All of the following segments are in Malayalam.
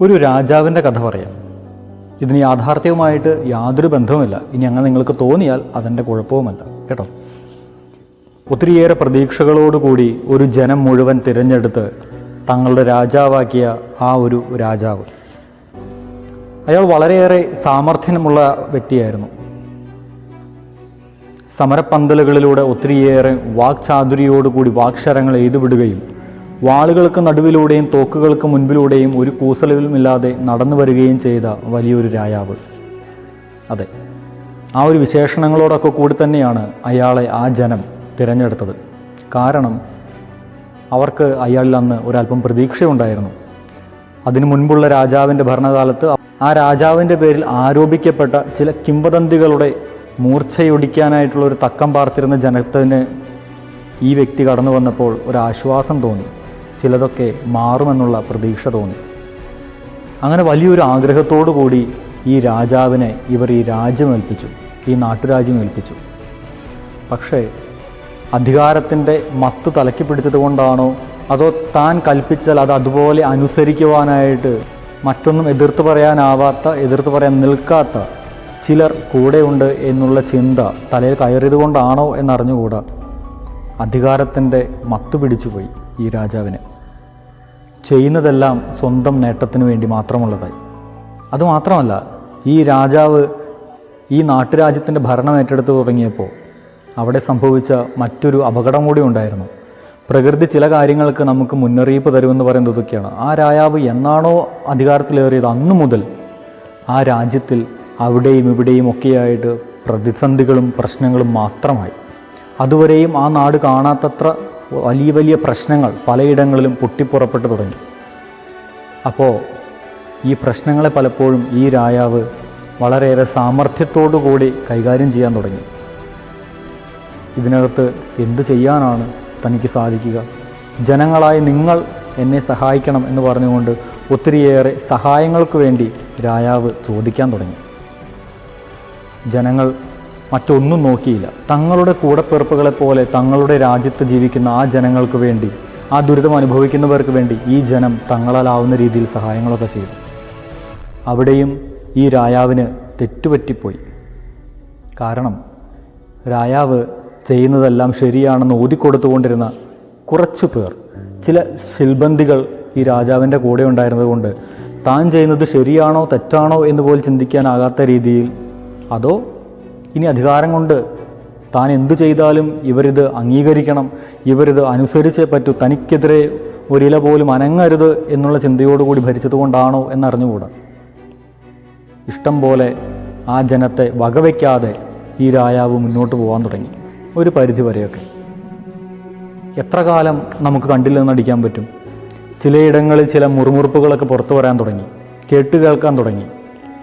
ഒരു രാജാവിന്റെ കഥ പറയാം. ഇതിന് യാഥാർത്ഥ്യവുമായിട്ട് യാതൊരു ബന്ധവുമില്ല. ഇനി അങ്ങനെ നിങ്ങൾക്ക് തോന്നിയാൽ അതിന്റെ കുഴപ്പവുമല്ല. കേട്ടോ? ഒത്തിരിയേറെ പ്രതീക്ഷകളോടുകൂടി ഒരു ജനം മുഴുവൻ തിരഞ്ഞെടുത്ത് തങ്ങളുടെ രാജാവാക്കിയ ആ ഒരു രാജാവ്. അയാൾ വളരെയേറെ സാമർഥ്യമുള്ള വ്യക്തിയായിരുന്നു. സമരപ്പന്തലുകളിലൂടെ ഒത്തിരിയേറെ വാക്ചാതുരിയോടുകൂടി വാക്ഷരങ്ങൾ എഴുതുവിടുകയും വാളുകൾക്ക് നടുവിലൂടെയും തോക്കുകൾക്ക് മുൻപിലൂടെയും ഒരു കൂസലുമില്ലാതെ നടന്നു വരികയും ചെയ്ത വലിയൊരു രാജാവ് അതെ ആ ഒരു വിശേഷണങ്ങളോടൊക്കെ കൂടി തന്നെയാണ് അയാളെ ആ ജനം തിരഞ്ഞെടുത്തത്. കാരണം അവർക്ക് അയാളിൽ അന്ന് ഒരല്പം പ്രതീക്ഷയുണ്ടായിരുന്നു. അതിനു മുൻപുള്ള രാജാവിന്റെ ഭരണകാലത്ത് ആ രാജാവിന്റെ പേരിൽ ആരോപിക്കപ്പെട്ട ചില കിംവദന്തികളുടെ മൂർച്ചയൊടിക്കാനായിട്ടുള്ള ഒരു തക്കം പാർത്തിരുന്ന ജനത്തിന് ഈ വ്യക്തി കടന്നു വന്നപ്പോൾ ഒരു ആശ്വാസം തോന്നി. ചിലതൊക്കെ മാറുമെന്നുള്ള പ്രതീക്ഷ തോന്നി. അങ്ങനെ വലിയൊരു ആഗ്രഹത്തോടു കൂടി ഈ രാജാവിനെ ഇവർ ഈ രാജ്യം ഏൽപ്പിച്ചു ഈ നാട്ടുരാജ്യം ഏൽപ്പിച്ചു. പക്ഷേ അധികാരത്തിന്റെ മത്ത് തലക്കി പിടിച്ചത് കൊണ്ടാണോ അതോ താൻ കൽപ്പിച്ചാൽ അത് അതുപോലെ അനുസരിക്കുവാനായിട്ട് മറ്റൊന്നും എതിർത്ത് പറയാനാവാത്ത എതിർത്ത് പറയാൻ നിൽക്കാത്ത ചിലർ കൂടെയുണ്ട് എന്നുള്ള ചിന്ത തലയിൽ കയറിയത് കൊണ്ടാണോ എന്നറിഞ്ഞുകൂടാ. അധികാരത്തിന്റെ മത്ത് പിടിച്ചുപോയി. ഈ രാജാവിന്. ചെയ്യുന്നതെല്ലാം സ്വന്തം നേട്ടത്തിന് വേണ്ടി മാത്രമുള്ളതായി. അതുമാത്രമല്ല ഈ രാജാവ് ഈ നാട്ടുരാജ്യത്തിന്റെ ഭരണം ഏറ്റെടുത്ത് തുടങ്ങിയപ്പോൾ അവിടെ സംഭവിച്ച മറ്റൊരു അപകടം കൂടി ഉണ്ടായിരുന്നു. പ്രകൃതി ചില കാര്യങ്ങൾക്ക് നമുക്ക് മുന്നറിയിപ്പ് തരുമെന്ന് പറയുന്നത് ഇതൊക്കെയാണ് ആ രാജാവ് എന്നാണോ അധികാരത്തിലേറിയത് അന്നു മുതൽ ആ രാജ്യത്തിൽ അവിടെയും ഇവിടെയും ഒക്കെയായിട്ട് പ്രതിസന്ധികളും പ്രശ്നങ്ങളും മാത്രമായി. അതുവരെയും ആ നാട് കാണാത്തത്ര വലിയ വലിയ പ്രശ്നങ്ങൾ പലയിടങ്ങളിലും പൊട്ടിപ്പുറപ്പെട്ടു തുടങ്ങി. അപ്പോൾ ഈ പ്രശ്നങ്ങളെ പലപ്പോഴും ഈ രാജാവ് വളരെയേറെ കൂടി കൈകാര്യം ചെയ്യാൻ തുടങ്ങി. ഇതിനകത്ത് എന്ത് ചെയ്യാനാണ് തനിക്ക് സാധിക്കുക? ജനങ്ങളായി നിങ്ങൾ എന്നെ സഹായിക്കണം എന്ന് പറഞ്ഞുകൊണ്ട് ഒത്തിരിയേറെ സഹായങ്ങൾക്ക് വേണ്ടി രാജാവ് ചോദിക്കാൻ തുടങ്ങി. ജനങ്ങൾ മറ്റൊന്നും നോക്കിയില്ല. തങ്ങളുടെ കൂടപ്പിറപ്പുകളെ പോലെ തങ്ങളുടെ രാജ്യത്ത് ജീവിക്കുന്ന ആ ജനങ്ങൾക്ക് വേണ്ടി ആ ദുരിതം അനുഭവിക്കുന്നവർക്ക് വേണ്ടി ഈ ജനം തങ്ങളാലാവുന്ന രീതിയിൽ സഹായങ്ങളൊക്കെ ചെയ്തു. അവിടെയും ഈ രായാവിന് തെറ്റുപറ്റിപ്പോയി. കാരണം രായാവ് ചെയ്യുന്നതെല്ലാം ശരിയാണെന്ന് ഓതിക്കൊടുത്തുകൊണ്ടിരുന്ന കുറച്ചു പേർ ചില ശിൽബന്ധികൾ ഈ രാജാവിന്റെ കൂടെ ഉണ്ടായിരുന്നതുകൊണ്ട് താൻ ചെയ്യുന്നത് ശരിയാണോ തെറ്റാണോ എന്ന് പോലും ചിന്തിക്കാനാകാത്ത രീതിയിൽ അതോ ഇനി അധികാരം കൊണ്ട് താൻ എന്തു ചെയ്താലും ഇവരിത് അംഗീകരിക്കണം. ഇവരിത് അനുസരിച്ചേ പറ്റൂ. തനിക്കെതിരെ ഒരില പോലും അനങ്ങരുത് എന്നുള്ള ചിന്തയോടുകൂടി ഭരിച്ചതുകൊണ്ടാണോ എന്നറിഞ്ഞുകൂടാ. ഇഷ്ടം പോലെ ആ ജനത്തെ വകവയ്ക്കാതെ ഈ രായാവ് മുന്നോട്ട് പോകാൻ തുടങ്ങി. ഒരു പരിധി വരെയൊക്കെ. എത്ര കാലം നമുക്ക് കണ്ടില്ലെന്ന് അടിക്കാൻ പറ്റും. ചിലയിടങ്ങളിൽ ചില മുറുമുറുപ്പുകളൊക്കെ പുറത്തു വരാൻ തുടങ്ങി. കേട്ട് കേൾക്കാൻ തുടങ്ങി.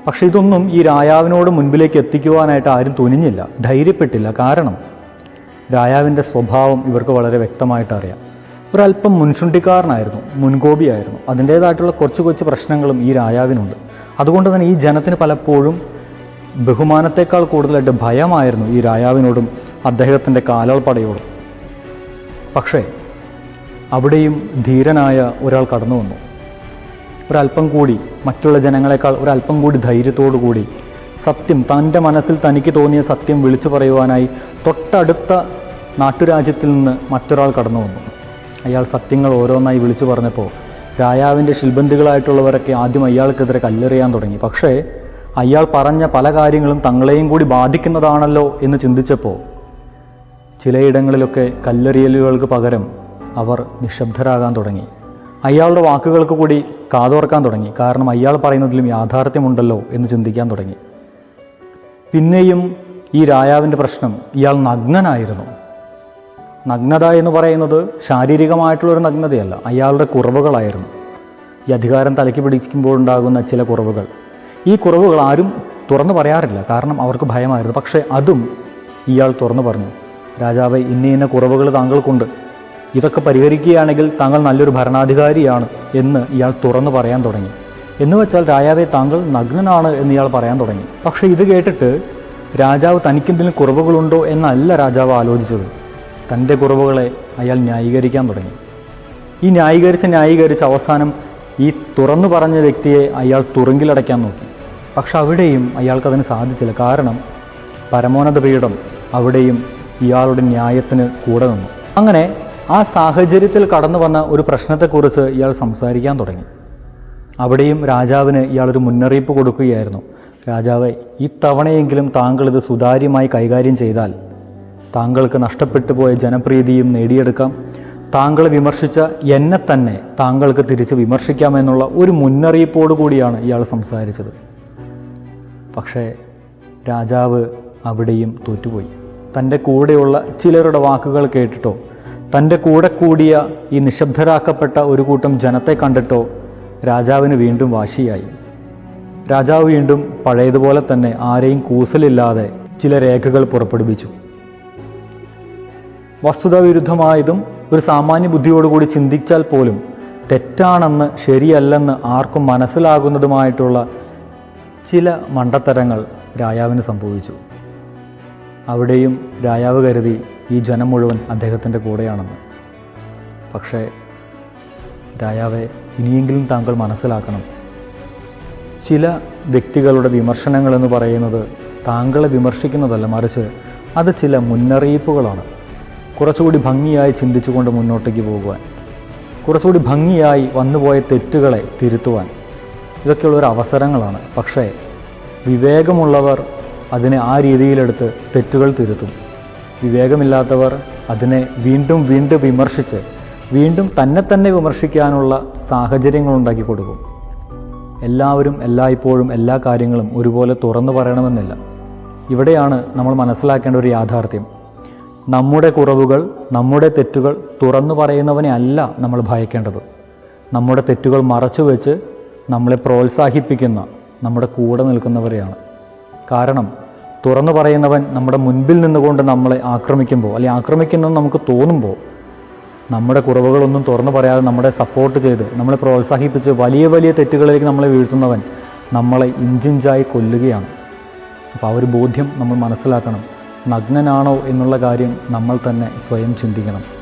പക്ഷെ ഇതൊന്നും ഈ രായാവിനോട് മുൻപിലേക്ക് എത്തിക്കുവാനായിട്ട് ആരും തുനിഞ്ഞില്ല ധൈര്യപ്പെട്ടില്ല. കാരണം രായാവിന്റെ സ്വഭാവം ഇവർക്ക് വളരെ വ്യക്തമായിട്ട് അറിയാം. ഒരല്പം മുൻചുണ്ടിക്കാരനായിരുന്നു മുൻകോപിയായിരുന്നു. അതിന്റേതായിട്ടുള്ള കുറച്ച് കൊച്ച് പ്രശ്നങ്ങളും ഈ രായാവിനുണ്ട്. അതുകൊണ്ട് തന്നെ ഈ ജനത്തിന് പലപ്പോഴും ബഹുമാനത്തെക്കാൾ കൂടുതലായിട്ട് ഭയമായിരുന്നു ഈ രായാവിനോടും അദ്ദേഹത്തിന്റെ കാലാൾപ്പടയോടും. പക്ഷേ അവിടെയും ധീരനായ ഒരാൾ കടന്നു വന്നു. ഒരല്പം കൂടി മറ്റുള്ള ജനങ്ങളെക്കാൾ ഒരല്പം കൂടി ധൈര്യത്തോടു കൂടി. സത്യം തന്റെ മനസ്സിൽ തനിക്ക് തോന്നിയ സത്യം വിളിച്ചു പറയുവാനായി തൊട്ടടുത്ത നാട്ടുരാജ്യത്തിൽ നിന്ന് മറ്റൊരാൾ കടന്നു വന്നു. അയാൾ സത്യങ്ങൾ ഓരോന്നായി വിളിച്ചു പറഞ്ഞപ്പോൾ രായാവിന്റെ ശിൽബന്ധികളായിട്ടുള്ളവരൊക്കെ ആദ്യം അയാൾക്കെതിരെ കല്ലെറിയാൻ തുടങ്ങി. പക്ഷേ അയാൾ പറഞ്ഞ പല കാര്യങ്ങളും തങ്ങളെയും കൂടി ബാധിക്കുന്നതാണല്ലോ എന്ന് ചിന്തിച്ചപ്പോൾ ചിലയിടങ്ങളിലൊക്കെ കല്ലെറിയലുകൾക്ക് പകരം അവർ നിശബ്ദരാകാൻ തുടങ്ങി. അയാളുടെ വാക്കുകൾക്ക് കൂടി കാതോർക്കാൻ തുടങ്ങി. കാരണം അയാൾ പറയുന്നതിലും യാഥാർത്ഥ്യമുണ്ടല്ലോ എന്ന് ചിന്തിക്കാൻ തുടങ്ങി. പിന്നെയും ഈ രായാവിന്റെ പ്രശ്നം ഇയാൾ നഗ്നനായിരുന്നു. നഗ്നത എന്ന് പറയുന്നത് ശാരീരികമായിട്ടുള്ളൊരു നഗ്നതയല്ല അയാളുടെ കുറവുകളായിരുന്നു. ഈ അധികാരം തലയ്ക്ക് പിടിക്കുമ്പോഴുണ്ടാകുന്ന ചില കുറവുകൾ. ഈ കുറവുകൾ ആരും തുറന്നു പറയാറില്ല കാരണം അവർക്ക് ഭയമായിരുന്നു. പക്ഷേ അതും ഇയാൾ തുറന്നു പറഞ്ഞു. രാജാവ് ഇന്ന ഇന്ന കുറവുകൾ താങ്കൾക്കുണ്ട്. ഇതൊക്കെ പരിഹരിക്കുകയാണെങ്കിൽ താങ്കൾ നല്ലൊരു ഭരണാധികാരിയാണ് എന്ന് ഇയാൾ തുറന്നു പറയാൻ തുടങ്ങി. എന്ന് വെച്ചാൽ രാജാവെ താങ്കൾ നഗ്നനാണ് എന്ന് ഇയാൾ പറയാൻ തുടങ്ങി. പക്ഷേ ഇത് കേട്ടിട്ട് രാജാവ് തനിക്കെന്തെങ്കിലും കുറവുകളുണ്ടോ എന്നല്ല രാജാവ് ആലോചിച്ചത്. തന്റെ കുറവുകളെ അയാൾ ന്യായീകരിക്കാൻ തുടങ്ങി. ഈ ന്യായീകരിച്ച് ന്യായീകരിച്ച് അവസാനം ഈ തുറന്നു പറഞ്ഞ വ്യക്തിയെ അയാൾ തുറുങ്കിലടയ്ക്കാൻ നോക്കി. പക്ഷെ അവിടെയും അയാൾക്കതിന് സാധിച്ചില്ല. കാരണം പരമോന്നത പീഠം അവിടെയും ഇയാളുടെ ന്യായത്തിന് കൂടെ നിന്നു. അങ്ങനെ ആ സാഹചര്യത്തിൽ കടന്നു വന്ന ഒരു പ്രശ്നത്തെക്കുറിച്ച് ഇയാൾ സംസാരിക്കാൻ തുടങ്ങി. അവിടെയും രാജാവിന് ഇയാളൊരു മുന്നറിയിപ്പ് കൊടുക്കുകയായിരുന്നു. രാജാവെ ഇത്തവണയെങ്കിലും താങ്കൾ ഇത് സുതാര്യമായി കൈകാര്യം ചെയ്താൽ താങ്കൾക്ക് നഷ്ടപ്പെട്ടു പോയ ജനപ്രീതിയും നേടിയെടുക്കാം. താങ്കൾ വിമർശിച്ച എന്നെ തന്നെ താങ്കൾക്ക് തിരിച്ച് വിമർശിക്കാമെന്നുള്ള ഒരു മുന്നറിയിപ്പോടു കൂടിയാണ് ഇയാൾ സംസാരിച്ചത്. പക്ഷേ രാജാവ് അവിടെയും തോറ്റുപോയി. തന്റെ കൂടെയുള്ള ചിലരുടെ വാക്കുകൾ കേട്ടിട്ടോ തന്റെ കൂടെ കൂടിയ ഈ നിശബ്ദരാക്കപ്പെട്ട ഒരു കൂട്ടം ജനത്തെ കണ്ടിട്ടോ രാജാവിന് വീണ്ടും വാശിയായി. രാജാവ് വീണ്ടും പഴയതുപോലെ തന്നെ ആരെയും കൂസലില്ലാതെ ചില രേഖകൾ പുറപ്പെടുവിച്ചു. വസ്തുതാവിരുദ്ധമായതും ഒരു സാമാന്യ ബുദ്ധിയോടുകൂടി ചിന്തിച്ചാൽ പോലും തെറ്റാണെന്ന് ശരിയല്ലെന്ന് ആർക്കും മനസ്സിലാകുന്നതുമായിട്ടുള്ള ചില മണ്ടത്തരങ്ങൾ രാജാവിന് സംഭവിച്ചു. അവിടെയും രാജാവ് കരുതി ഈ ജനം മുഴുവൻ അദ്ദേഹത്തിന്റെ കൂടെയാണെന്ന്. പക്ഷേ രാജാവെ ഇനിയെങ്കിലും താങ്കൾ മനസ്സിലാക്കണം. ചില വ്യക്തികളുടെ വിമർശനങ്ങൾ എന്ന് പറയുന്നത് താങ്കളെ വിമർശിക്കുന്നതല്ല മറിച്ച് അത് ചില മുന്നറിയിപ്പുകളാണ്. കുറച്ചുകൂടി ഭംഗിയായി ചിന്തിച്ചുകൊണ്ട് മുന്നോട്ടേക്ക് പോകുവാൻ കുറച്ചുകൂടി ഭംഗിയായി വന്നുപോയ തെറ്റുകളെ തിരുത്തുവാൻ ഇതൊക്കെയുള്ള ഒരു അവസരങ്ങളാണ്. പക്ഷേ വിവേകമുള്ളവർ അതിനെ ആ രീതിയിലെടുത്ത് തെറ്റുകൾ തിരുത്തും. വിവേകമില്ലാത്തവർ അതിനെ വീണ്ടും വീണ്ടും വിമർശിച്ച് വീണ്ടും തന്നെ തന്നെ വിമർശിക്കാനുള്ള സാഹചര്യങ്ങൾ ഉണ്ടാക്കി കൊടുക്കും. എല്ലാവരും എല്ലായ്പ്പോഴും എല്ലാ കാര്യങ്ങളും ഒരുപോലെ തുറന്നു പറയണമെന്നില്ല. ഇവിടെയാണ് നമ്മൾ മനസ്സിലാക്കേണ്ട ഒരു യാഥാർത്ഥ്യം. നമ്മുടെ കുറവുകൾ നമ്മുടെ തെറ്റുകൾ തുറന്നു പറയുന്നവനെ അല്ല നമ്മൾ ഭയക്കേണ്ടത്. നമ്മുടെ തെറ്റുകൾ മറച്ചു വെച്ച് നമ്മളെ പ്രോത്സാഹിപ്പിക്കുന്ന നമ്മുടെ കൂടെ നിൽക്കുന്നവരെയാണ്. കാരണം തുറന്നു പറയുന്നവൻ നമ്മുടെ മുൻപിൽ നിന്നുകൊണ്ട് നമ്മളെ ആക്രമിക്കുമ്പോൾ അല്ലെങ്കിൽ ആക്രമിക്കുന്നെന്ന് നമുക്ക് തോന്നുമ്പോൾ നമ്മുടെ കുറവുകളൊന്നും തുറന്നു പറയാതെ നമ്മളെ സപ്പോർട്ട് ചെയ്ത് നമ്മളെ പ്രോത്സാഹിപ്പിച്ച് വലിയ വലിയ തെറ്റുകളിലേക്ക് നമ്മളെ വീഴ്ത്തുന്നവൻ നമ്മളെ ഇഞ്ചിഞ്ചായി കൊല്ലുകയാണ്. അപ്പോൾ ആ ഒരു ബോധ്യം നമ്മൾ മനസ്സിലാക്കണം. നഗ്നനാണോ എന്നുള്ള കാര്യം നമ്മൾ തന്നെ സ്വയം ചിന്തിക്കണം.